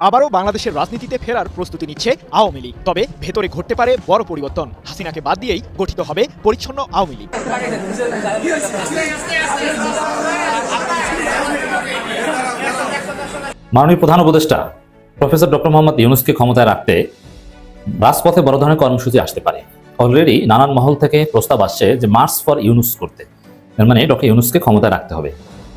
আবারও বাংলাদেশের রাজনীতিতে ফেরার প্রস্তুতি নিচ্ছে আওয়ামী লীগ। তবে ভেতরে ঘটতে পারে বড় পরিবর্তন। হাসিনাকে বাদ দিয়েই গঠিত হবে পরিচ্ছন্ন আওয়ামী লীগ। মাননীয় প্রধান উপদেষ্টা, প্রফেসর ডক্টর মোহাম্মদ ইউনুসকে ক্ষমতায় রাখতে রাজপথে বড় ধরনের কর্মসূচি আসতে পারে। অলরেডি নানান মহল থেকে প্রস্তাব আসছে যে মার্চ ফর ইউনুস করতে। মানে ডক্টর ইউনুসকে ক্ষমতায় রাখতে হবে।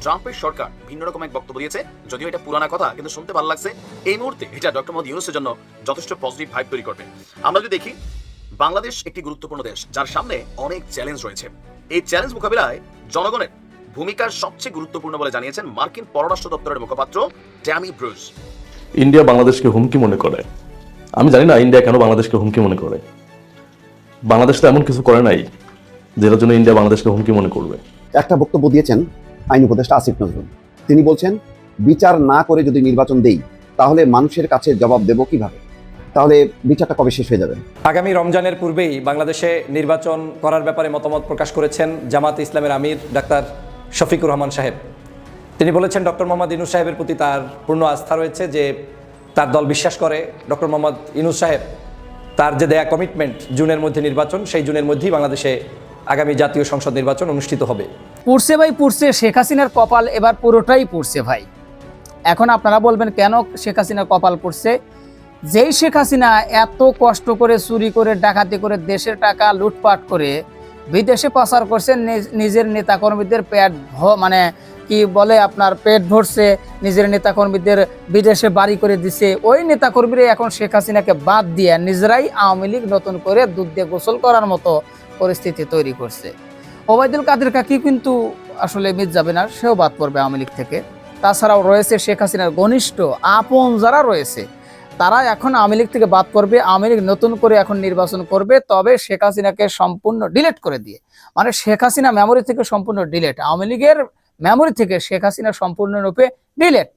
ট্রাম্পের সরকার ভিন্ন রকম এক বক্তব্য দিয়েছে যদিও এটা পুরানা কথা কিন্তু শুনতে ভালো লাগছে। এই মুহূর্তে এটা ডক্টর মোহাম্মদ ইউনুসের জন্য যথেষ্ট পজিটিভ ভাইব তৈরি করবে। আমরা যদি দেখি বাংলাদেশ একটি গুরুত্বপূর্ণ দেশ যার সামনে অনেক চ্যালেঞ্জ রয়েছে। এই চ্যালেঞ্জ মোকাবিলায় জনগণের ভূমিকার সবচেয়ে গুরুত্বপূর্ণ বলে জানিয়েছেন মার্কিন পররাষ্ট্র দপ্তরের মুখপাত্র ট্যামি ব্রুস। ইন্ডিয়া বাংলাদেশকে হুমকি মনে করে। আমি জানি না ইন্ডিয়া কেন বাংলাদেশকে হুমকি মনে করে। বাংলাদেশ তো এমন কিছু করে নাই যেটার জন্য ইন্ডিয়া বাংলাদেশকে হুমকি মনে করবে। একটা বক্তব্য দিয়েছেন আইন উপদেষ্টা আসিফ নজরুল। তিনি বলছেন, বিচার না করে যদি নির্বাচন দেই, তাহলে মানুষের কাছে জবাব দেব কীভাবে? তাহলে বিচারটা কবে শেষ হয়ে যাবে? আগামী রমজানের পূর্বেই বাংলাদেশে নির্বাচন করার ব্যাপারে মতামত প্রকাশ করেছেন জামাত ইসলামের আমির ডাক্তার শফিকুর রহমান সাহেব। তিনি বলেছেন, ডক্টর মোহাম্মদ ইনুস সাহেবের প্রতি তার পূর্ণ আস্থা রয়েছে যে তার দল বিশ্বাস করে। ডক্টর মোহাম্মদ ইনুস সাহেব, তার যে দেয়া কমিটমেন্ট জুনের মধ্যে নির্বাচন, সেই জুনের মধ্যেই বাংলাদেশে আগামী জাতীয় সংসদ নির্বাচন অনুষ্ঠিত হবে। পুড়ছে ভাই, পুড়ছে শেখ হাসিনার কপাল, এবার পুরোটাই পুড়ছে ভাই। এখন আপনারা বলবেন, কেন শেখ হাসিনার কপাল পুড়ছে? যেই শেখ হাসিনা এত কষ্ট করে, চুরি করে, ডাকাতি করে, দেশের টাকা লুটপাট করে, বিদেশে পাচার করছে, নিজ- নিজের নেতাকর্মীদের পেট মানে কি বলে আপনার, পেট ভরছে, নিজের নেতাকর্মীদের বিদেশে বাড়ি করে দিছে। ওই নেতাকর্মীরা এখন শেখ হাসিনাকে বাদ দিয়ে নিজেরাই আওয়ামী লীগ নতুন করে দুধ দিয়ে গোসল করার মতো পরিস্থিতি তৈরি করছে। ওবায়দুল কাদের কাকি কিন্তু আসলে মিট যাবে না, সেও বাদ পড়বে আওয়ামী লীগ থেকে। তাছাড়াও রয়েছে শেখ হাসিনার ঘনিষ্ঠ আপন যারা রয়েছে, তারা এখন আওয়ামী লীগ থেকে বাদ পড়বে, আওয়ামী লীগ নতুন করে এখন নির্বাচন করবে, তবে শেখ হাসিনাকে সম্পূর্ণ ডিলেট করে দিয়ে। মানে শেখ হাসিনা মেমোরি থেকে সম্পূর্ণ ডিলেট আওয়ামী লীগের মেমোরি থেকে শেখ হাসিনা সম্পূর্ণরূপে ডিলেট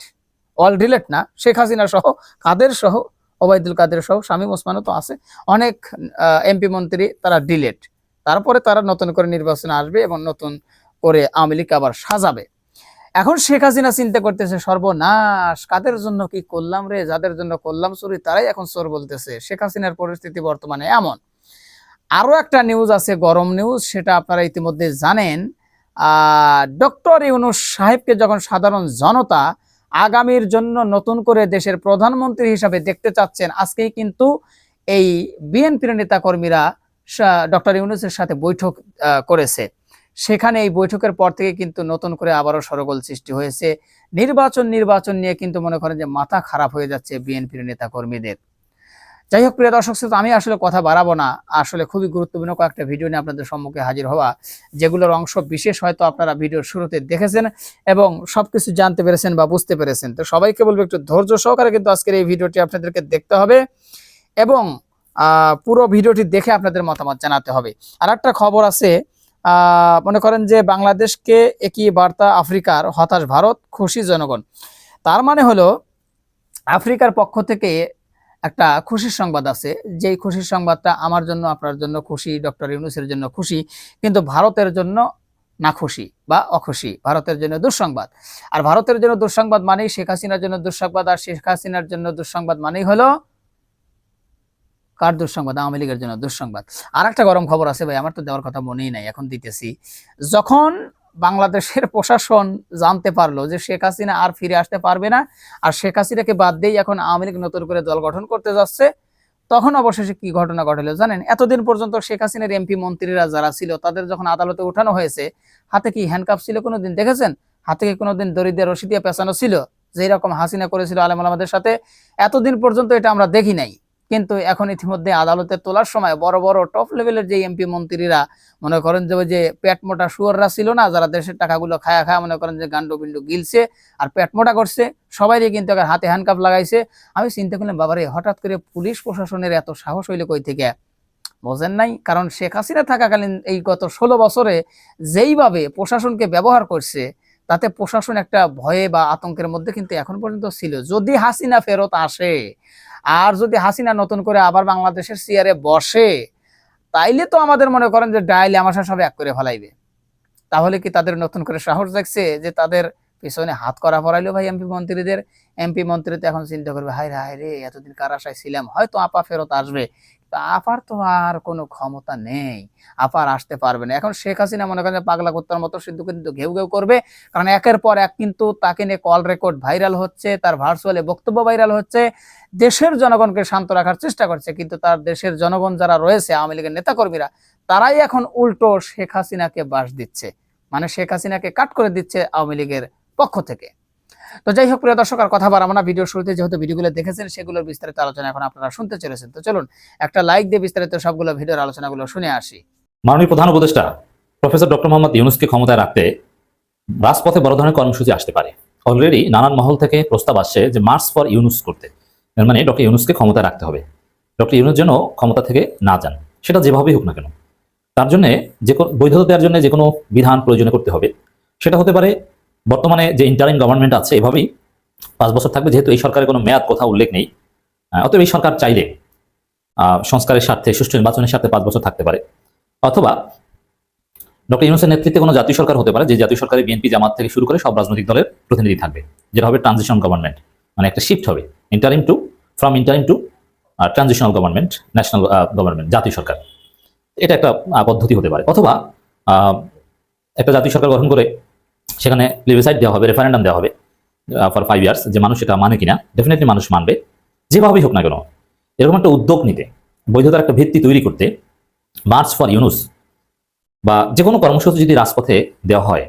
অল ডিলেট না, শেখ হাসিনা সহ, কাদের সহ, ওবায়দুল কাদের সহ, শামীম ওসমানও তো আছে। অনেক এমপি মন্ত্রী তারা ডিলেট তারপরে তারা নতুন করে নির্বাচনে আসবে এবং নতুন করে আওয়ামী লীগ আবার সাজাবে। এখন শেখ হাসিনা চিন্তা করতেছে, সর্বনাশ, কাদের জন্য কি করলাম রে? যাদের জন্য করলাম চুরি, তারাই এখন চোর বলতেছে। শেখ হাসিনার পরিস্থিতি বর্তমানে এমন। আরও একটা নিউজ আছে, গরম নিউজ সেটা আপনারা ইতিমধ্যে জানেন। ডক্টর ইউনুস সাহেবকে যখন সাধারণ জনতা আগামীর জন্য নতুন করে দেশের প্রধানমন্ত্রী হিসাবে দেখতে চাচ্ছেন, আজকেই কিন্তু এই বিএনপির নেতাকর্মীরা ডক্টর ইউনুসের সাথে বৈঠক করেছে। সেখানে এই বৈঠকের পর থেকে কিন্তু নতুন করে আবারও সরগোল সৃষ্টি হয়েছে। নির্বাচন নির্বাচন নিয়ে কিন্তু মনে করেন যে মাথা খারাপ হয়ে যাচ্ছে বিএনপির নেতাকর্মীদের। যাই হোক প্রিয় দর্শক শ্রোতা, আমি আসলে কথা বাড়াবো না। আসলে খুবই গুরুত্বপূর্ণ কয়েকটা ভিডিও নিয়ে আপনাদের সম্মুখে হাজির হওয়া যেগুলোর অংশ বিশেষ হয়তো আপনারা ভিডিওর শুরুতে দেখেছেন এবং সব কিছু জানতে পেরেছেন বা বুঝতে পেরেছেন। তো সবাইকে বলব একটু ধৈর্য সহকারে কিন্তু আজকের এই ভিডিওটি আপনাদেরকে দেখতে হবে এবং পুরো ভিডিওটি দেখে আপনাদের মতামত জানাতে হবে। আর একটা খবর আছে মনে করেন যে বাংলাদেশকে একই বার্তা আফ্রিকার হতাশ ভারত, খুশি জনগণ। তার মানে হলো, আফ্রিকার পক্ষ থেকে একটা খুশির সংবাদ আছে, যেই খুশির সংবাদটা আমার জন্য, আপনার জন্য খুশি, ডক্টর ইউনুসের জন্য খুশি, কিন্তু ভারতের জন্য না খুশি বা অখুশি, ভারতের জন্য দুঃসংবাদ। আর ভারতের জন্য দুঃসংবাদ মানেই শেখ হাসিনার জন্য দুঃসংবাদ, আর শেখ হাসিনার জন্য দুঃসংবাদ মানেই হলো কার দুঃসংবাদ? আওয়ামী লীগের জন্য দুঃসংবাদ। আর একটা গরম খবর আছে ভাই, আমার তো দেওয়ার কথা মনেই নাই, এখন দিতেছি। যখন বাংলাদেশের প্রশাসন জানতে পারল যে শেখ হাসিনা আর ফিরে আসতে পারবে না, আর শেখ হাসিনাকে বাদ দিয়েই এখন আওয়ামী লীগ নতুন করে দল গঠন করতে যাচ্ছে, তখন অবশেষে কি ঘটনা ঘটলো জানেন? এতদিন পর্যন্ত শেখ হাসিনার এমপি মন্ত্রীরা যারা ছিল, তাদের যখন আদালতে উঠানো হয়েছে, হাতে কি হ্যান্ডকাপ ছিল কোনোদিন? দেখেছেন? হাতে কি কোনোদিন দরিদ্রের রশি দিয়ে পেঁচানো ছিল? যেই রকম হাসিনা করেছিল আলেম আমাদের সাথে, এতদিন পর্যন্ত এটা আমরা দেখি নাই। কিন্তু এখন ইতিমধ্যে আদালতে তোলার সময় বড় বড় টপ লেভেলের যে এমপি মন্ত্রীরা মনে করেন যে যে পেট মোটা শুয়াররা ছিল না, যারা দেশের টাকাগুলো খায়া খায়া মনে করেন যে গান্ডু বিন্ডু গিলছে আর পেট মোটা করছে সবাই কিন্তু হাতে হ্যান্ডকাপ লাগাইছে। আমি চিন্তা করলাম, বাবারে, হঠাৎ করে পুলিশ প্রশাসনের এত সাহস হইলে কই থেকে? বোঝেন নাই, কারণ শেখ হাসিনা থাকাকালীন এই গত ষোলো বছরে যেইভাবে প্রশাসনকে ব্যবহার করছে, তাতে প্রশাসন একটা ভয়ে বা আতঙ্কের মধ্যে কিন্তু এখন পর্যন্ত ছিল। যদি হাসিনা ফেরত আসে আর যদি হাসিনা নতুন করে আবার বাংলাদেশের চেয়ারে বসে, তাইলে তো আমাদের মনে করেন যে ডাইলে আমার সাথে সব এক করে ফেলাইবে। তাহলে কি তাদের নতুন করে সাহস দেখছে যে তাদের পিছনে হাত করা পড়াইলো ভাই এমপি মন্ত্রীদের? এমপি মন্ত্রী তো এখন চিন্তা করবে, হায় রে হায় রে, এতদিন কার আশায় ছিলাম? হয়তো আপা ফেরত আসবে। তা তো আর কোনো ক্ষমতা নেই। আপার আসতে পারবে না। এখন শেখ হাসিনা মনে করেন পাগলা কুত্তার মতো সিদ্ধ কিন্তু ঘেউ ঘেউ করবে। কারণ একের পর এক কিন্তু তাকে নিয়ে কল রেকর্ড ভাইরাল হচ্ছে, তার ভার্চুয়ালে বক্তব্য ভাইরাল হচ্ছে। দেশের জনগণকে শান্ত রাখার চেষ্টা করছে, কিন্তু তার দেশের জনগণ যারা রয়েছে, আওয়ামী লীগের নেতাকর্মীরা, তারাই এখন উল্টো শেখ হাসিনাকে বাস দিচ্ছে। মানে শেখ হাসিনাকে কাট করে দিচ্ছে আওয়ামী লীগের পক্ষ থেকে। তো যাই হোক, প্রিয় দর্শক, আর কথা বাড়াবো না। ভিডিও শুরুতে যেহেতু ভিডিওগুলো দেখেছেন, সেগুলোর বিস্তারিত আলোচনা এখন আপনারা শুনতে চলেছেন। তো চলুন, একটা লাইক দিয়ে বিস্তারিত সবগুলো ভিডিওর আলোচনাগুলো শুনে আসি। মাননীয় প্রধান উপদেষ্টা, প্রফেসর ডক্টর মোহাম্মদ ইউনুসকে ক্ষমতায় রাখতে রাজপথে বড় ধরনের কর্মসূচি আসতে পারে। অলরেডি নানান মহল থেকে প্রস্তাব আসছে যে মার্চ ফর ইউনুস করতে। মানে ডক্টর ইউনুসকে ক্ষমতায় রাখতে হবে। ডক্টর ইউনুস যেন ক্ষমতা থেকে না যান, সেটা যেভাবেই হোক না কেন। তার জন্য যে বৈধতা দেওয়ার জন্য যে কোনো বিধান প্রয়োজনে করতে হবে। সেটা হতে পারে বর্তমানে যে ইন্টারিম গভর্নমেন্ট আছে এভাবেই পাঁচ বছর থাকবে, যেহেতু এই সরকারের কোনো মেয়াদ কথা উল্লেখ নেই। অতএব এই সরকার চাইলে সংস্কারের স্বার্থে, সুষ্ঠু নির্বাচনের স্বার্থে পাঁচ বছর থাকতে পারে। অথবা ডক্টর ইউনুসের নেতৃত্বে কোনো জাতীয় সরকার হতে পারে, যে জাতীয় সরকারে বিএনপি জামাত থেকে শুরু করে সব রাজনৈতিক দলের প্রতিনিধি থাকবে। যেটা হবে ট্রানজিশন গভর্নমেন্ট মানে একটা শিফট হবে interim to from interim to transitional government national government জাতীয় সরকার। এটা একটা পদ্ধতি হতে পারে। অথবা একটা জাতীয় সরকার গঠন করে সেখানে প্লেবিসাইড দেওয়া হবে রেফারেন্ডাম দেওয়া হবে ফর ফাইভ ইয়ার্স যে মানুষ এটা মানে কিনা ডেফিনেটলি মানুষ মানবে। যেভাবেই হোক না কেন, এরকম একটা উদ্যোগ নিতে, বৈধতার একটা ভিত্তি তৈরি করতে মার্চ ফর ইউনুস বা যে কোনো কর্মসূচি যদি রাজপথে দেওয়া হয়,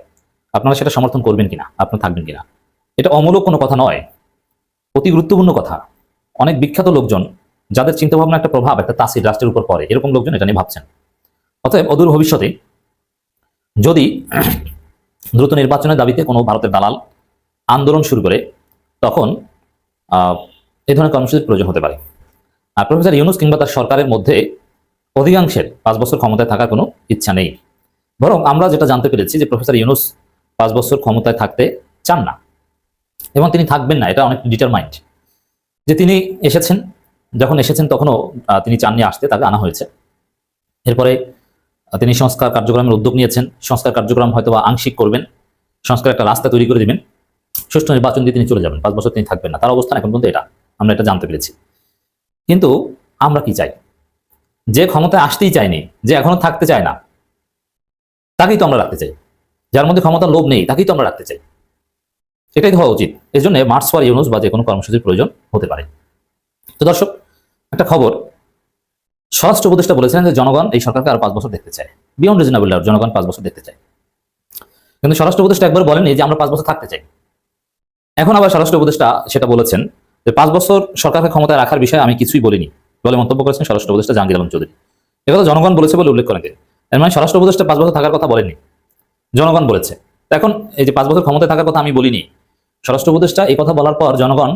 আপনারা সেটা সমর্থন করবেন কিনা, আপনারা থাকবেন কিনা, এটা অমূলক কোনো কথা নয়। অতি গুরুত্বপূর্ণ কথা। অনেক বিখ্যাত লোকজন, যাদের চিন্তাভাবনা একটা প্রভাব একটা তাসির রাষ্ট্রের উপর পড়ে, এরকম লোকজন এটা নিয়ে ভাবছেন। অতএব অদূর ভবিষ্যতে যদি দ্রুত নির্বাচনের দাবিতে কোনো ভারতের দালাল আন্দোলন শুরু করে তখন এই ধরনের কর্মসূচির প্রয়োজন হতে পারে। আর প্রফেসর ইউনুস কিংবা তার সরকারের মধ্যে অধিকাংশের পাঁচ বছর ক্ষমতায় থাকার কোনো ইচ্ছা নেই। বরং আমরা যেটা জানতে পেরেছি যে প্রফেসর ইউনুস পাঁচ বছর ক্ষমতায় থাকতে চান না। এবং তিনি থাকবেন না, এটা অনেক ডিটারমাইন্ড যে তিনি এসেছেন, যখন এসেছেন তখনও তিনি চাননি আসতে, তাকে আনা হয়েছে। এরপরে তিনি সংস্কার কার্যক্রমের উদ্যোগ নিয়েছেন। সংস্কার কার্যক্রম হয়তো বা আংশিক করবেন। সংস্কার একটা রাস্তা তৈরি করে দিবেন। সুষ্ঠু নির্বাচন দিয়ে তিনি চলে যাবেন। পাঁচ বছর তিনি থাকবেন না। তার অবস্থান এখন পর্যন্ত এটা। আমরা এটা জানতে পেরেছি। কিন্তু আমরা কি চাই? যে ক্ষমতায় আসতেই চায়নি, যে এখনও থাকতে চায় না, তাকেই তো আমরা রাখতে চাই। যার মধ্যে ক্ষমতার লোভ নেই, তাকেই তো আমরা রাখতে চাই। এটাই হওয়া উচিত। এই জন্য মার্চ ফর ইউনুস বা যে কোনো কর্মসূচির প্রয়োজন হতে পারে। তো দর্শক, একটা খবর। স্বরাষ্ট্র উপদেষ্টা বলেছিলেন যে জনগণ এই সরকারকে আর পাঁচ বছর দেখতে চায়। বিয়ন্ড রিজনেবল ডাউট জনগণ পাঁচ বছর দেখতে চায়। কিন্তু স্বরাষ্ট্র উপদেষ্টা একবার বলেনি যে আমরা পাঁচ বছর থাকতে চাই। এখন আবার স্বরাষ্ট্র উপদেষ্টা সেটা বলেছেন যে পাঁচ বছর সরকারকে ক্ষমতায় রাখার বিষয়ে আমি কিছুই বলিনি। বলে মন্তব্য করেছেন স্বরাষ্ট্র উপদেষ্টা জাহাঙ্গীর আলম চৌধুরী। একথা জনগণ বলেছে বলে উল্লেখ করেন এর মানে স্বরাষ্ট্র উপদেষ্টা পাঁচ বছর থাকার কথা বলেনি জনগণ বলেছে। এখন এই যে পাঁচ বছর ক্ষমতায় থাকার কথা আমি বলিনি, স্বরাষ্ট্র উপদেষ্টা এই কথা বলার পর জনগণ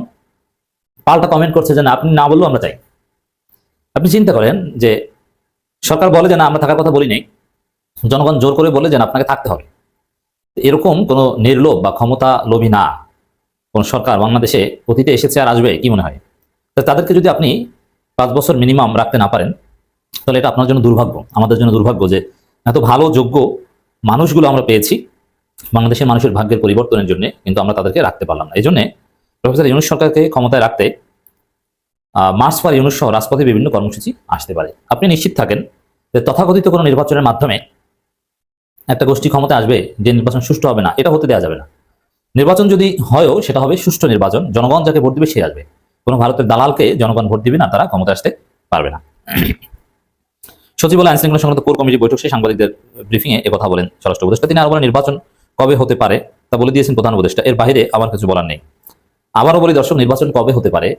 পাল্টা কমেন্ট করছে যে না, আপনি না বললেও আমরা চাই। আপনি চিন্তা করেন যে সরকার বলে যে না, আমরা থাকার কথা বলিনি জনগণ জোর করে বলে যে আপনাকে থাকতে হবে। এরকম কোনো নির্লোভ বা ক্ষমতা লোভী না কোন সরকার বাংলাদেশে অতীতে এসেছে আর আসবে, কি মনে হয়? তাদেরকে যদি আপনি পাঁচ বছর মিনিমাম রাখতে না পারেন, তাহলে এটা আপনার জন্য দুর্ভাগ্য, আমাদের জন্য দুর্ভাগ্য যে এত ভালো, যোগ্য মানুষগুলো আমরা পেয়েছি, বাংলাদেশের মানুষের ভাগ্যের পরিবর্তনের জন্য কিন্তু আমরা তাদেরকে রাখতে পারলাম না। এই জন্য প্রফেসর ইউনুস সরকারকে ক্ষমতায় রাখতে মার্চ পর ইউনুস সহ রাজপথে বিভিন্ন কর্মসূচি আসতে পারে। আপনি নিশ্চিত থাকেন যে তথাকথিত কোনো নির্বাচনের মাধ্যমে একটা গোষ্ঠী ক্ষমতায় আসবে, যে নির্বাচন সুষ্ঠু হবে না, এটা হতে দেওয়া যাবে না। নির্বাচন যদি হয়ও, সেটা হবে সুষ্ঠু নির্বাচন, জনগণ যাকে ভোট দিবে সে আসবে। কোনো ভারতের দালালকে জনগণ ভোট দিবে না, তারা ক্ষমতা আসতে পারবে না। সচিবালয় আইন শৃঙ্খলা সংক্রান্ত কোর কমিটি বৈঠক শেষে সাংবাদিকদের ব্রিফিং এ কথা বলেন স্বরাষ্ট্র উপদেষ্টা। তিনি আরও বলেন, নির্বাচন কবে হতে পারে, তা বলে দিয়েছেন প্রধান উপদেষ্টা। এর বাইরে আমার কিছু বলার নেই। আবারও বলি দর্শক, নির্বাচন কবে হতে পারে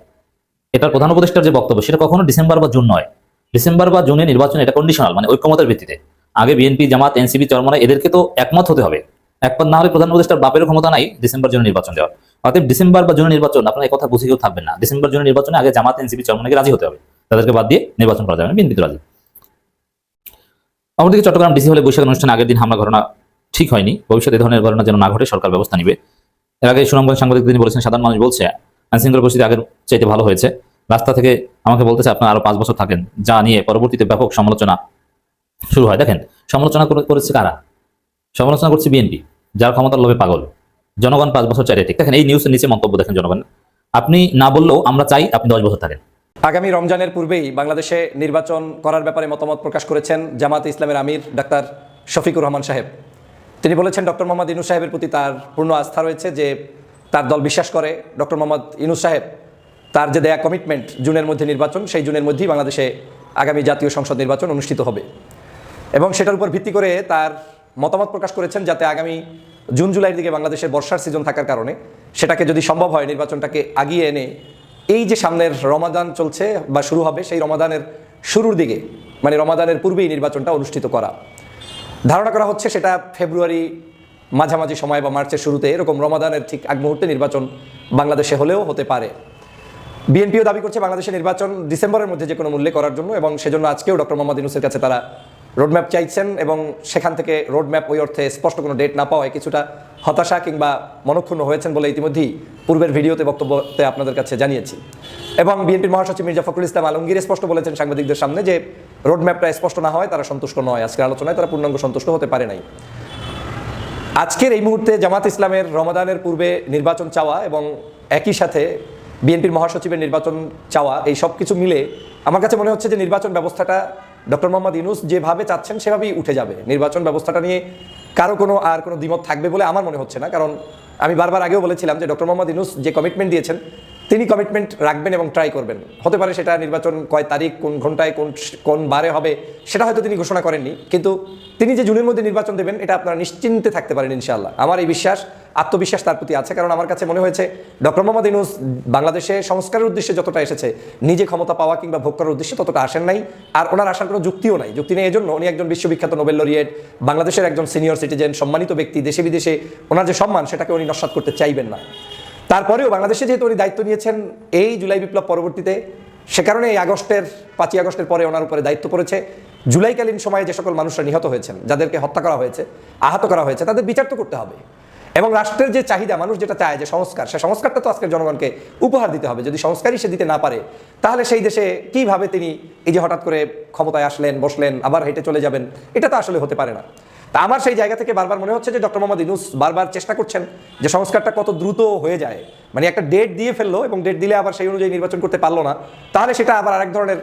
এটার প্রধান উপদেষ্টার যে বক্তব্য, সেটা কখনো ডিসেম্বর বা জুন নয়। ডিসেম্বর বা জুনে নির্বাচন এটা কন্ডিশনাল মানে ঐক্যমতের ভিত্তিতে। আগে বিএনপি, জামাত, এনসিপি চরমনা এদেরকে তো একমত হতে হবে। একমত না হলে প্রধান উপদেষ্টার বাপের ক্ষমতা নাই ডিসেম্বর, জুনে নির্বাচন দেওয়ার। অতএব ডিসেম্বর বা জুনে নির্বাচন, আপনার কথা বুঝে কেউ থাকবেন না। ডিসেম্বর, জুনে নির্বাচনে আগে জামাত, এনসিপি চরমনাকে রাজি হতে হবে। তাদেরকে বাদ দিয়ে নির্বাচন করা যাবে না, বিএনপি রাজি। অপরদিকে চট্টগ্রাম ডিসি হলে বৈশাখ অনুষ্ঠানে আগের দিন হামলা ঘটনা ঠিক হয়নি। ভবিষ্যতে ধরনের ঘটনা যেন না ঘটে, সরকার ব্যবস্থা নিবে। এর আগে সুনামগঞ্জ সাংবাদিক তিনি বলেছেন, সাধারণ মানুষ বলছে আইনশৃঙ্খলা পরিস্থিতি আগের চাইতে ভালো হয়েছে। রাস্তা থেকে আমাকে বলতেছে, আপনার আরও পাঁচ বছর থাকেন, যা নিয়ে পরবর্তীতে ব্যাপক সমালোচনা শুরু হয়। দেখেন, সমালোচনা করেছে কারা? সমালোচনা করছে বিএনপি যার ক্ষমতার লোভে পাগল। জনগণ পাঁচ বছর চাই ঠিক। দেখেন, এই নিউজের নিচে মন্তব্য দেখেন জনগণ। আপনি না বললেও আমরা চাই আপনি দশ বছর থাকেন। আগামী রমজানের পূর্বেই বাংলাদেশে নির্বাচন করার ব্যাপারে মতামত প্রকাশ করেছেন জামাত ইসলামের আমির ডাক্তার শফিকুর রহমান সাহেব। তিনি বলেছেন, ডক্টর মোহাম্মদ ইনু সাহেবের প্রতি তার পূর্ণ আস্থা রয়েছে যে তার দল বিশ্বাস করে। ডক্টর মোহাম্মদ ইনুস সাহেব, তার যে দেয়া কমিটমেন্ট জুনের মধ্যে নির্বাচন, সেই জুনের মধ্যেই বাংলাদেশে আগামী জাতীয় সংসদ নির্বাচন অনুষ্ঠিত হবে। এবং সেটার উপর ভিত্তি করে তার মতামত প্রকাশ করেছেন যাতে আগামী জুন জুলাইয়ের দিকে বাংলাদেশের বর্ষার সিজন থাকার কারণে সেটাকে যদি সম্ভব হয় নির্বাচনটাকে আগিয়ে এনে, এই যে সামনের রমাদান চলছে বা শুরু হবে, সেই রমাদানের শুরুর দিকে মানে রমাদানের পূর্বেই নির্বাচনটা অনুষ্ঠিত করা। ধারণা করা হচ্ছে সেটা ফেব্রুয়ারি মাঝামাঝি সময় বা মার্চের শুরুতে এরকম রমাদানের ঠিক আগ মুহূর্তে নির্বাচন বাংলাদেশে হলেও হতে পারে। বিএনপিও দাবি করছে বাংলাদেশের নির্বাচন ডিসেম্বরের মধ্যে যে কোনো মূল্যে করার জন্য এবং সেজন্য আজকেও ডক্টর মোহাম্মদ ইউনুসের কাছে তারা রোডম্যাপ চাইছেন এবং সেখান থেকে রোডম্যাপ ওই অর্থে স্পষ্ট কোনো ডেট না পাওয়ায় কিছুটা হতাশা কিংবা মনক্ষুণ্ণ হয়েছেন বলে ইতিমধ্যেই পূর্বের ভিডিওতে বক্তব্যতে আপনাদের কাছে জানিয়েছি। এবং বিএনপির মহাসচিব মির্জা ফখরুল ইসলাম আলমগীর স্পষ্ট বলেছেন সাংবাদিকদের সামনে যে রোডম্যাপটা স্পষ্ট না হয়, তারা সন্তুষ্ট নয়। আজকের আলোচনায় তারা পূর্ণাঙ্গ সন্তুষ্ট হতে পারে নাই। আজকের এই মুহূর্তে জামাত ইসলামের রমাদানের পূর্বে নির্বাচন চাওয়া এবং একই সাথে বিএনপির মহাসচিবের নির্বাচন চাওয়া, এই সব কিছু মিলে আমার কাছে মনে হচ্ছে যে নির্বাচন ব্যবস্থাটা ডক্টর মোহাম্মদ ইনুস যেভাবে চাচ্ছেন সেভাবেই উঠে যাবে। নির্বাচন ব্যবস্থাটা নিয়ে কারও কোনো আর কোনো দ্বিমত থাকবে বলে আমার মনে হচ্ছে না। কারণ আমি বারবার আগেও বলেছিলাম যে ডক্টর মোহাম্মদ ইনুস যে কমিটমেন্ট দিয়েছেন তিনি কমিটমেন্ট রাখবেন এবং ট্রাই করবেন। হতে পারে সেটা নির্বাচন কয় তারিখ, কোন ঘন্টায়, কোন কোন বারে হবে, সেটা হয়তো তিনি ঘোষণা করেননি। কিন্তু তিনি যে জুনের মধ্যে নির্বাচন দেবেন, এটা আপনারা নিশ্চিন্তে থাকতে পারেন ইনশাআল্লাহ। আমার এই বিশ্বাস, আত্মবিশ্বাস তার প্রতি আছে। কারণ আমার কাছে মনে হয়েছে, ডক্টর মোহাম্মদ ইনুস বাংলাদেশে সংস্কারের উদ্দেশ্যে যতটা এসেছে, নিজে ক্ষমতা পাওয়া কিংবা ভোগ করার উদ্দেশ্যে ততটা আসেন নাই। আর ওনার আসার কোনো যুক্তিও নাই। যুক্তি নেই এজন্য উনি একজন বিশ্ববিখ্যাত নোবেল লরিয়েট বাংলাদেশের একজন সিনিয়র সিটিজেন সম্মানিত ব্যক্তি দেশে বিদেশে ওনার যে সম্মান, সেটাকে উনি নস্বাত করতে চাইবেন না। তারপরেও বাংলাদেশে যেহেতু উনি দায়িত্ব নিয়েছেন এই জুলাই বিপ্লব পরবর্তীতে, সে কারণে এই আগস্টের, পাঁচই আগস্টের পরে ওনার উপরে দায়িত্ব পড়েছে। জুলাইকালীন সময়ে যে সকল মানুষরা নিহত হয়েছেন, যাদেরকে হত্যা করা হয়েছে, আহত করা হয়েছে, তাদের বিচার তো করতে হবে। এবং রাষ্ট্রের যে চাহিদা, মানুষ যেটা চায় যে সংস্কার, সে সংস্কারটা তো আজকের জনগণকে উপহার দিতে হবে। যদি সংস্কারই সে দিতে না পারে, তাহলে সেই দেশে কীভাবে তিনি এই যে হঠাৎ করে ক্ষমতায় আসলেন, বসলেন, আবার হেঁটে চলে যাবেন, এটা তো আসলে হতে পারে না। তা আমার সেই জায়গা থেকে বারবার মনে হচ্ছে যে ডক্টর মোহাম্মদ ইনুস বারবার চেষ্টা করছেন যে সংস্কারটা কত দ্রুত হয়ে যায়। মানে একটা ডেট দিয়ে ফেলল এবং ডেট দিলে আবার সেই অনুযায়ী নির্বাচন করতে পারল না। তাহলে সেটা আবার আরেক ধরনের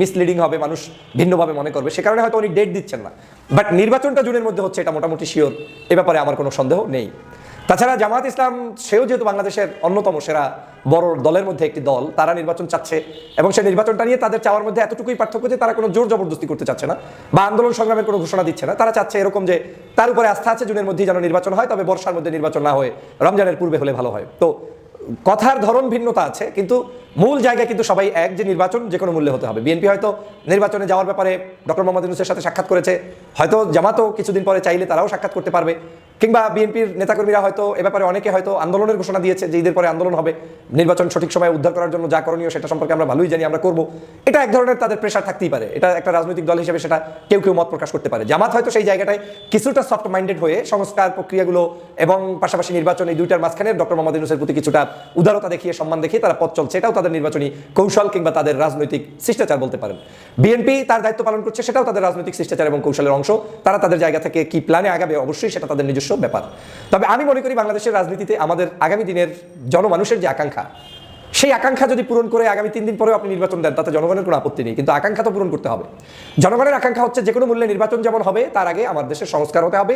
মিসলিডিং হবে, মানুষ ভিন্নভাবে মনে করবে। সে কারণে হয়তো উনি ডেট দিচ্ছেন না। বাট নির্বাচনটা জুনের মধ্যে হচ্ছে, এটা মোটামুটি শিওর এ ব্যাপারে আমার কোনো সন্দেহ নেই। তাছাড়া জামাত ইসলাম, সেও যেহেতু বাংলাদেশের অন্যতম সেরা বড় দলের মধ্যে একটি দল, তারা নির্বাচন চাচ্ছে। এবং সেই নির্বাচনটা নিয়ে তাদের চাওয়ার মধ্যে এতটুকুই পার্থক্য যে তারা কোনো জোর জবরদস্তি করতে চাচ্ছে না বা আন্দোলন সংগ্রামের কোনো ঘোষণা দিচ্ছে না। তারা চাচ্ছে এরকম যে তার উপরে আস্থা আছে, জুনের মধ্যেই যেন নির্বাচন হয়, তবে বর্ষার মধ্যে নির্বাচন না হয়ে রমজানের পূর্বে হলে ভালো হয়। তো কথার ধরন ভিন্নতা আছে, কিন্তু মূল জায়গায় কিন্তু সবাই এক যে নির্বাচন যে কোনো মূল্যে হতে হবে। বিএনপি হয়তো নির্বাচনে যাওয়ার ব্যাপারে ডক্টর মোহাম্মদ ইউনুসের সাথে সাক্ষাৎ করেছে, হয়তো জামাতও কিছুদিন পরে চাইলে তারাও সাক্ষাৎ করতে পারবে। কিংবা বিএনপির নেতাকর্মীরা হয়তো এ ব্যাপারে অনেকে হয়তো আন্দোলনের ঘোষণা দিয়েছে যে ঈদের পরে আন্দোলন হবে, নির্বাচন সঠিক সময়ে উদ্ধার করার জন্য যা করণীয় সেটা সম্পর্কে আমরা ভালোই জানি, আমরা করব। এটা এক ধরনের তাদের প্রেশার থাকতেই পারে। এটা একটা রাজনৈতিক দল হিসেবে সেটা কেউ কেউ মত প্রকাশ করতে পারে। জামাত হয়তো সেই জায়গাটায় কিছুটা সফট মাইন্ডেড হয়ে সংস্কার প্রক্রিয়াগুলো এবং পাশাপাশি নির্বাচন এই দুইটার মাঝখানে ডক্টর মোহাম্মদ ইউনুসের প্রতি কিছুটা উদারতা দেখিয়ে সম্মান দেখিয়ে তারা পথ চলছে। এটাও তাদের নির্বাচনী কৌশল কিংবা তাদের রাজনৈতিক শিষ্টাচার বলতে পারেন। বিএনপি তার দায়িত্ব পালন করছে, সেটাও তাদের রাজনৈতিক শিষ্টাচার এবং কৌশলের অংশ। তারা তাদের জায়গা থেকে কি প্ল্যানে আগাবে, অবশ্যই সেটা তাদের নিজস্ব ব্যাপার। তবে আমি মনে করি বাংলাদেশের রাজনীতিতে আমাদের আগামী দিনের জনমানুষের যে আকাঙ্ক্ষা, সেই আকাঙ্ক্ষা যদি পূরণ করে আগামী তিন দিন পরেও আপনি নির্বাচন দেন, তাতে জনগণের কোনো আপত্তি নেই। কিন্তু আকাঙ্ক্ষা তো পূরণ করতে হবে। জনগণের আকাঙ্ক্ষা হচ্ছে যে কোনো মূল্যে নির্বাচন যেমন হবে, তার আগে আমার দেশের সংস্কার হতে হবে।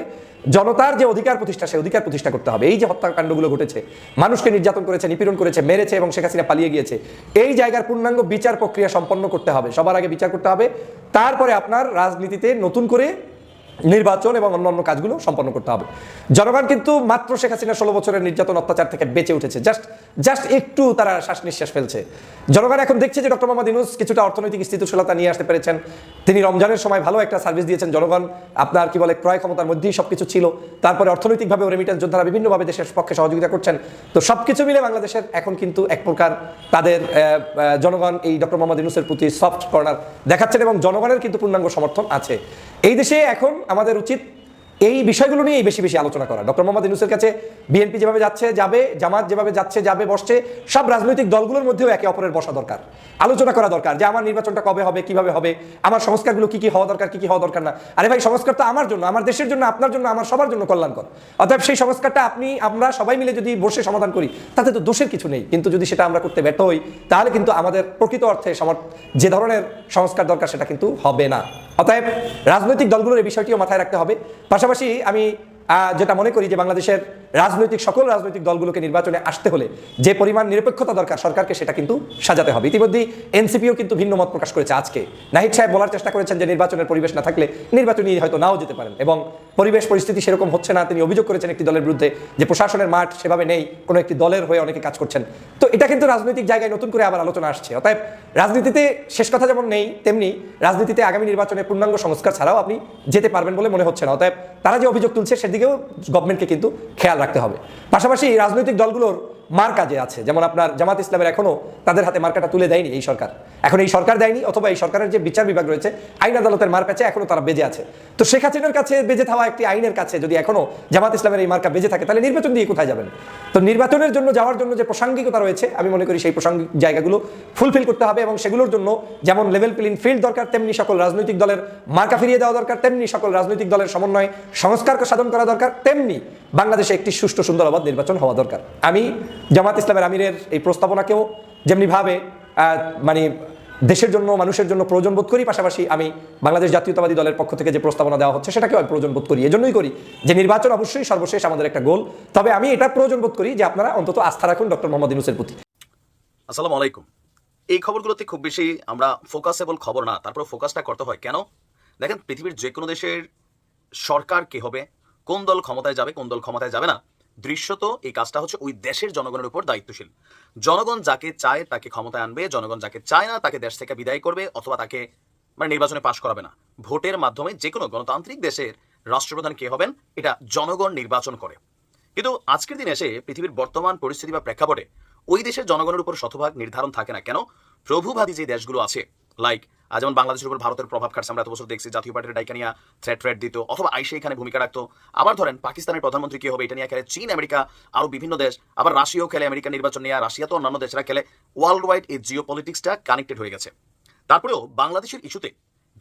জনতার যে অধিকার প্রতিষ্ঠা, সেই অধিকার প্রতিষ্ঠা করতে হবে। এই যে হত্যাকাণ্ডগুলো ঘটেছে, মানুষকে নির্যাতন করেছে, নিপীড়ন করেছে, মেরেছে এবং শেখ হাসিনা পালিয়ে গিয়েছে, এই জায়গার পূর্ণাঙ্গ বিচার প্রক্রিয়া সম্পন্ন করতে হবে। সবার আগে বিচার করতে হবে। তারপরে আপনার রাজনীতিতে নতুন করে নির্বাচন এবং অন্যান্য কাজগুলো সম্পন্ন করতে হবে। জনগণ কিন্তু মাত্র শেখ হাসিনা ষোলো বছরের নির্যাতন অত্যাচার থেকে বেঁচে উঠেছে। জাস্ট জাস্ট একটু তারা শ্বাস নিঃশ্বাস ফেলছে। জনগণ এখন দেখছে যে ডক্টর মোহাম্মদ ইউনুস কিছুটা অর্থনৈতিক স্থিতিশীলতা নিয়ে আসতে পেরেছেন। তিনি রমজানের সময় ভালো একটা সার্ভিস দিয়েছেন জনগণ। আপনার কি বলে, ক্রয় ক্ষমতার মধ্যেই সবকিছু ছিল। তারপরে অর্থনৈতিকভাবে রেমিটেন্স যোদ্ধারা বিভিন্নভাবে দেশের পক্ষে সহযোগিতা করছেন। তো সবকিছু মিলে বাংলাদেশের এখন কিন্তু এক প্রকার তাদের জনগণ এই ডক্টর মোহাম্মদ ইউনুসের প্রতি সফট কর্নার দেখাচ্ছেন এবং জনগণের কিন্তু পূর্ণাঙ্গ সমর্থন আছে। এই দেশে এখন আমাদের উচিত এই বিষয়গুলো নিয়েই বেশি বেশি আলোচনা করা। ডক্টর মোহাম্মদ ইউনুসের কাছে বিএনপি যেভাবে যাচ্ছে, যাবে, জামাত যেভাবে যাচ্ছে, যাবে, বসছে, সব রাজনৈতিক দলগুলোর মধ্যেও একে অপরের বসা দরকার। আলোচনা করা দরকার যে আমার নির্বাচনটা কবে হবে, কীভাবে হবে, আমার সংস্কারগুলো কি কি হওয়া দরকার, কি কি হওয়া দরকার না। আরে ভাই, সংস্কার তো আমার জন্য, আমার দেশের জন্য, আপনার জন্য, আমার সবার জন্য কল্যাণকর। অতএব সেই সংস্কারটা আপনি, আমরা সবাই মিলে যদি বসে সমাধান করি, তাতে তো দোষের কিছু নেই। কিন্তু যদি সেটা আমরা করতে ব্যর্থ হই, তাহলে কিন্তু আমাদের প্রকৃত অর্থে যে ধরনের সংস্কার দরকার সেটা কিন্তু হবে না। অতএব রাজনৈতিক দলগুলোর এই বিষয়টিও মাথায় রাখতে হবে। পাশাপাশি আমি যেটা মনে করি যে বাংলাদেশের রাজনৈতিক, সকল রাজনৈতিক দলগুলোকে নির্বাচনে আসতে হলে যে পরিমাণ নিরপেক্ষতা দরকার সরকারকে সেটা কিন্তু সাজাতে হবে। ইতিমধ্যেই এনসিপিও কিন্তু ভিন্ন মত প্রকাশ করেছে আজকে। নাহিদ সাহেব বলার চেষ্টা করেছেন যে নির্বাচনের পরিবেশ না থাকলে নির্বাচনী হয়তো নাও যেতে পারেন এবং পরিবেশ পরিস্থিতি সেরকম হচ্ছে না, তিনি অভিযোগ করেছেন একটি দলের বিরুদ্ধে যে প্রশাসনের মাঠ সেভাবে নেই, কোনো একটি দলের হয়ে অনেকে কাজ করছেন। তো এটা কিন্তু রাজনৈতিক জায়গায় নতুন করে আবার আলোচনা আসছে। অতএব রাজনীতিতে শেষ কথা যেমন নেই, তেমনি রাজনীতিতে আগামী নির্বাচনে পূর্ণাঙ্গ সংস্কার ছাড়াও আপনি যেতে পারবেন বলে মনে হচ্ছে না। অতএব তারা যে অভিযোগ তুলছে সেদিকেও গভর্নমেন্টকে কিন্তু খেয়াল রাখতে হবে। পাশাপাশি রাজনৈতিক দলগুলোর মার কাজে আছে, যেমন আপনার জামাত ইসলামের এখনও তাদের হাতে মার্কাটা তুলে দেয়নি এই সরকার। এখন এই সরকার দেয়নি, অথবা এই সরকারের যে বিচার বিভাগ রয়েছে, আইন আদালতের মার কাছে এখনও তারা বেজে আছে। তো শেখ হাসিনার কাছে বেজে থাকা একটি আইনের কাছে যদি এখনও জামাত ইসলামের এই মার্কা বেজে থাকে, তাহলে নির্বাচন দিয়ে কোথায় যাবেন? তো নির্বাচনের জন্য, যাওয়ার জন্য যে প্রাসঙ্গিকতা রয়েছে, আমি মনে করি সেই প্রাসঙ্গিক জায়গাগুলো ফুলফিল করতে হবে এবং সেগুলোর জন্য যেমন লেভেল প্লেইং ফিল্ড দরকার, তেমনি সকল রাজনৈতিক দলের মার্কা ফিরিয়ে দেওয়া দরকার, তেমনি সকল রাজনৈতিক দলের সমন্বয়ে সংস্কার সাধন করা দরকার, তেমনি বাংলাদেশে একটি সুষ্ঠু, সুন্দর, অবাধ নির্বাচন হওয়া দরকার। আমি জামাত ইসলামের আমিরের এই প্রস্তাবনাকেও যেমনিভাবে মানে দেশের জন্য, মানুষের জন্য প্রয়োজন বোধ করি, পাশাপাশি আমি বাংলাদেশ জাতীয়তাবাদী দলের পক্ষ থেকে যে প্রস্তাবনা দেওয়া হচ্ছে, সেটাকেও আমি প্রয়োজন বোধ করি, এজন্যই করি যে নির্বাচন অবশ্যই সর্বশেষ আমাদের একটা গোল। তবে আমি এটা প্রয়োজন বোধ করি যে আপনারা অন্তত আস্থা রাখুন ডক্টর মোহাম্মদ ইউনুসের প্রতি। আসসালামু আলাইকুম। এই খবরগুলোতে খুব বেশি আমরা ফোকাসেবল খবর না তারপর ফোকাসটা করতে হয় কেন? দেখেন, পৃথিবীর যে কোনো দেশের সরকার কে হবে, কোন দল ক্ষমতায় যাবে, কোন দল ক্ষমতায় যাবে না দৃশ্যত এই কাজটা হচ্ছে ওই দেশের জনগণের উপর দায়িত্বশীল। জনগণ যাকে চায় তাকে ক্ষমতায় আনবে, জনগণ যাকে চায় না তাকে দেশ থেকে বিদায় করবে অথবা তাকে মানে নির্বাচনে পাশ করাবে না। ভোটের মাধ্যমে যে কোনো গণতান্ত্রিক দেশের রাষ্ট্রপ্রধান কে হবেন, এটা জনগণ নির্বাচন করে। কিন্তু আজকের দিনে এসে পৃথিবীর বর্তমান পরিস্থিতি বা প্রেক্ষাপটে ওই দেশের জনগণের উপর শতভাগ নির্ধারণ থাকে না কেন? প্রভুবাদী যে দেশগুলো আছে লাইক যেমন বাংলাদেশের উপর ভারতের প্রভাব খাটছে, আমরা এত বছর দেখছি জাতীয় পার্টির ডাইকা নিয়ে থ্রেট থ্রেট দিত, অথবা আইসে এখানে ভূমিকা রাখতো। আবার ধরেন, পাকিস্তানের প্রধানমন্ত্রী কি হবে, এটা নিয়ে খেলে চীন, আমেরিকা, আরও বিভিন্ন দেশ, আবার রাশিয়াও খেলে আমেরিকা নির্বাচন নিয়ে, রাশিয়া তো অন্যান্য দেশরা খেলে ওয়ার্ল্ড ওয়াইড এই জিও পলিটিক্সটা কানেক্টেড হয়ে গেছে। তারপরেও বাংলাদেশের ইস্যুতে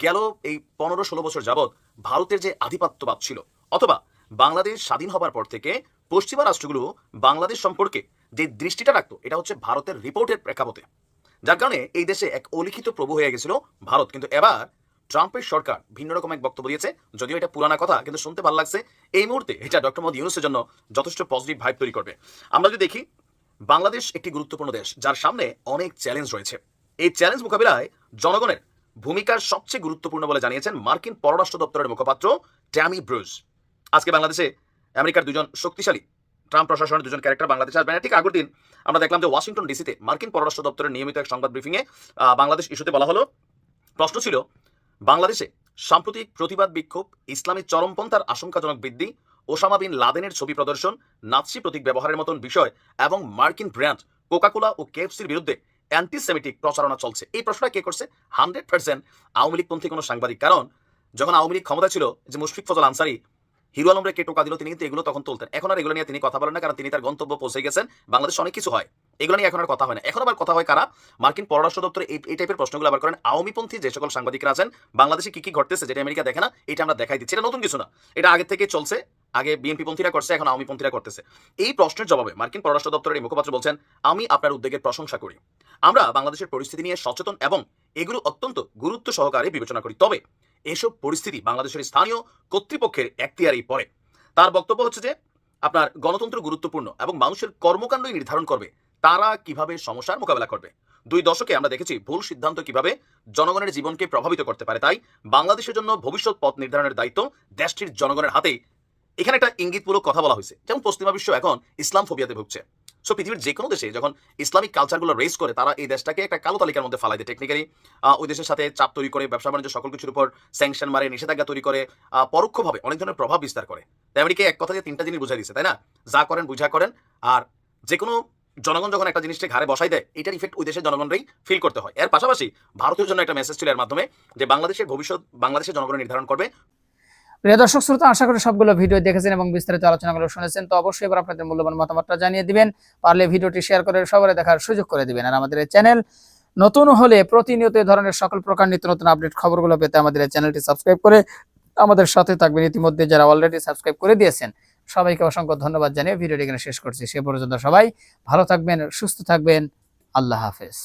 গেল এই পনেরো ষোলো বছর যাবৎ ভারতের যে আধিপত্যবাদ ছিল, অথবা বাংলাদেশ স্বাধীন হবার পর থেকে পশ্চিমা রাষ্ট্রগুলো বাংলাদেশ সম্পর্কে যে দৃষ্টিটা রাখতো, এটা হচ্ছে ভারতের রিপোর্টের প্রেক্ষাপটে। যার কারণে এই দেশে এক অলিখিত প্রভু হয়ে গেছিল ভারত। কিন্তু এবার ট্রাম্পের সরকার ভিন্ন রকম এক বক্তব্য দিয়েছে, যদিও এটা পুরানা কথা, কিন্তু শুনতে ভালো লাগছে। এই মুহূর্তে এটা ডক্টর মোদী ইউনুসের জন্য যথেষ্ট পজিটিভ ভাইব তৈরি করবে। আমরা যদি দেখি, বাংলাদেশ একটি গুরুত্বপূর্ণ দেশ, যার সামনে অনেক চ্যালেঞ্জ রয়েছে। এই চ্যালেঞ্জ মোকাবিলায় জনগণের ভূমিকার সবচেয়ে গুরুত্বপূর্ণ বলে জানিয়েছেন মার্কিন পররাষ্ট্র দপ্তরের মুখপাত্র ট্যামি ব্রুজ আজকে বাংলাদেশে আমেরিকার দুজন শক্তিশালী, ট্রাম্প প্রশাসনের দুজন ক্যারেক্টার বাংলাদেশে আসবেন ঠিক আগের দিন আমরা দেখলাম যে ওয়াশিংটন ডিসিতে মার্কিন পররাষ্ট্র দপ্তরের নিয়মিত এক সংবাদ ব্রিফিংয়ে বাংলাদেশ ইস্যুতে বলা হলো, প্রশ্ন ছিল, বাংলাদেশে সাম্প্রতিক প্রতিবাদ বিক্ষোভ, ইসলামী চরমপন্থার আশঙ্কাজনক বৃদ্ধি, ওসামা বিন লাদেনের ছবি প্রদর্শন, নাৎসি প্রতীক ব্যবহারের মতন বিষয় এবং মার্কিন ব্র্যান্ড কোকাকোলা ও কেএফসির বিরুদ্ধে অ্যান্টিসেমিটিক প্রচারণা চলছে। এই প্রশ্নটা কে করছে? হান্ড্রেড পার্সেন্ট আওয়ামী লীগপন্থী কোনো সাংবাদিক। কারণ, যখন আওয়ামী লীগ ক্ষমতা ছিল, যে মুশফিক ফজল আনসারি হিরো আলমরে কে টোকা দিল তিনি কিন্তু এগুলো তখন তুলতেন। এখন আর এগুলো নিয়ে তিনি কথা বলেন না, কারণ তিনি তার গন্তব্য পৌঁছে গেছেন। বাংলাদেশে অনেক কিছু হয়। এগুলো নিয়ে এখন আর কথা হয় না। এখন আবার কথা হয় কারা? মার্কিন পররাষ্ট্র দপ্তরে এই টাইপের প্রশ্নগুলো আবার করেন। আওয়ামীপন্থী যে সকল সাংবাদিকরা আছেন, বাংলাদেশে কি কি ঘটতেছে যেটা আমেরিকা দেখে না, এটা আমরা দেখাই দিচ্ছি। এটা নতুন কিছু না। এটা আগে থেকে চলছে। আগে বিএনপি পন্থীরা করছে, এখন আওয়ামী পন্থীরা করতেছে। এই প্রশ্নের জবাবে মার্কিন পররাষ্ট্র দপ্তরের মুখপাত্র বলছেন, আমি আপনার উদ্যোগের প্রশংসা করি। আমরা বাংলাদেশের পরিস্থিতি নিয়ে সচেতন এবং এগুলো অত্যন্ত গুরুত্ব সহকারে বিবেচনা করি। তবে এসব পরিস্থিতি বাংলাদেশের স্থানীয় কর্তৃপক্ষের এখতিয়ারেই পড়ে। তার বক্তব্য হচ্ছে যে, আপনার গণতন্ত্র গুরুত্বপূর্ণ এবং মানুষের কর্মকাণ্ডই নির্ধারণ করবে। তারা কীভাবে সমস্যার মোকাবেলা করবে? দুই দশকে আমরা দেখেছি ভুল সিদ্ধান্ত কীভাবে জনগণের জীবনকে প্রভাবিত করতে পারে। তাই বাংলাদেশের জন্য ভবিষ্যৎ পথ নির্ধারণের দায়িত্ব দেশটির জনগণের হাতেই। এখানে একটা ইঙ্গিতমূলক কথা বলা হয়েছে। যেমন পশ্চিমা বিশ্ব এখন ইসলাম ফোবিয়াতে ভুগছে। সো পৃথিবীর যে কোনো দেশে যখন ইসলামিক কালচারগুলো রেস করে, তারা এই দেশটাকে একটা কালো তালিকার মধ্যে ফালাই দেয় টেকনিক্যালি ওই দেশের সাথে চাপ তৈরি করে, ব্যবসা বাণিজ্য সকল কিছুর উপর স্যাংশন মারে, নিষেধাজ্ঞা তৈরি করে পরোক্ষভাবে অনেক ধরনের প্রভাব বিস্তার করে। তাই আমেরিকা এক কথা যে তিনটা জিনিস বুঝাই দিচ্ছে তাই না? যা করেন, বুঝা করেন, আর যে কোনো জনগণ যখন একটা জিনিসকে ঘাড়ে বসাই দেয়, এটার ইফেক্ট ওই দেশের জনগণরাই ফিল করতে হয়। এর পাশাপাশি ভারতের জন্য একটা মেসেজ ছিল এর মাধ্যমে যে বাংলাদেশের ভবিষ্যৎ বাংলাদেশের জনগণ নির্ধারণ করবে। প্রিয় দর্শক, শ্রোতা, আশা করি সবগুলো ভিডিও দেখেছেন এবং বিস্তারিত আলোচনাগুলো শুনেছেন। তো অবশ্যই এবার আপনাদের মূল্যবান মতামতটা জানিয়ে দিবেন। পারলে ভিডিওটি শেয়ার করে সবাই দেখার সুযোগ করে দিবেন। আর আমাদের চ্যানেল নতুন হলে প্রতিনিয়ত এই ধরনের সকল প্রকার নিত্য নতুন আপডেট খবরগুলো পেতে আমাদের চ্যানেলটি সাবস্ক্রাইব করে আমাদের সাথে থাকবেন। ইতিমধ্যে যারা অলরেডি সাবস্ক্রাইব করে দিয়েছেন, সবাইকে অসংখ্য ধন্যবাদ জানিয়ে ভিডিওটি এখানে শেষ করছি। সে পর্যন্ত সবাই ভালো থাকবেন, সুস্থ থাকবেন। আল্লাহ হাফেজ।